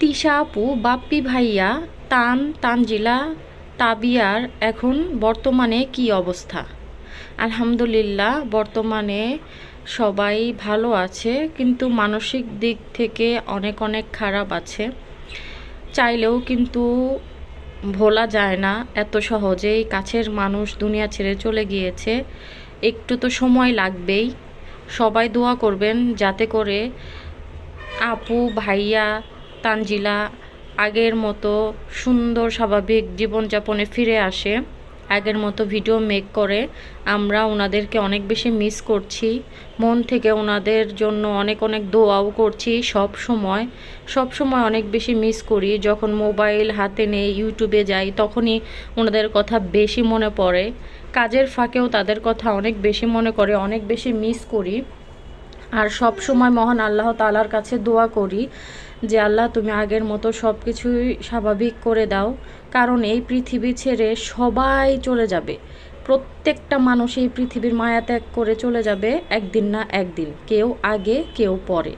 তিশা আপু বাপ্পি ভাইয়া তান তানজিলা, তাবিয়ার এখন বর্তমানে কি অবস্থা? আলহামদুলিল্লাহ, বর্তমানে সবাই ভালো আছে, কিন্তু মানসিক দিক থেকে অনেক অনেক খারাপ আছে। চাইলেও কিন্তু ভোলা যায় না, এত সহজেই কাছের মানুষ দুনিয়া ছেড়ে চলে গিয়েছে। একটু তো সময় লাগবেই। সবাই দোয়া করবেন যাতে করে আপু, ভাইয়া তানজিলা আগের মতো সুন্দর স্বাভাবিক জীবনযাপনে ফিরে আসে, আগের মতো ভিডিও মেক করে। আমরা ওনাদেরকে অনেক বেশি মিস করছি, মন থেকে ওনাদের জন্য অনেক অনেক দোয়াও করছি সব সময়। সব সময় অনেক বেশি মিস করি, যখন মোবাইল হাতে নেই, ইউটিউবে যাই, তখনই ওনাদের কথা বেশি মনে পড়ে। কাজের ফাঁকেও তাদের কথা অনেক বেশি মনে করে, অনেক বেশি মিস করি। আর সব সময় মহান আল্লাহ তালার কাছে দোয়া করি যে, আল্লাহ, তুমি আগের মতো সব কিছুই স্বাভাবিক করে দাও, কারণ এই পৃথিবী ছেড়ে সবাই চলে যাবে। প্রত্যেকটা মানুষ এই পৃথিবীর মায়া ত্যাগ করে চলে যাবে একদিন না একদিন, কেউ আগে, কেউ পরে।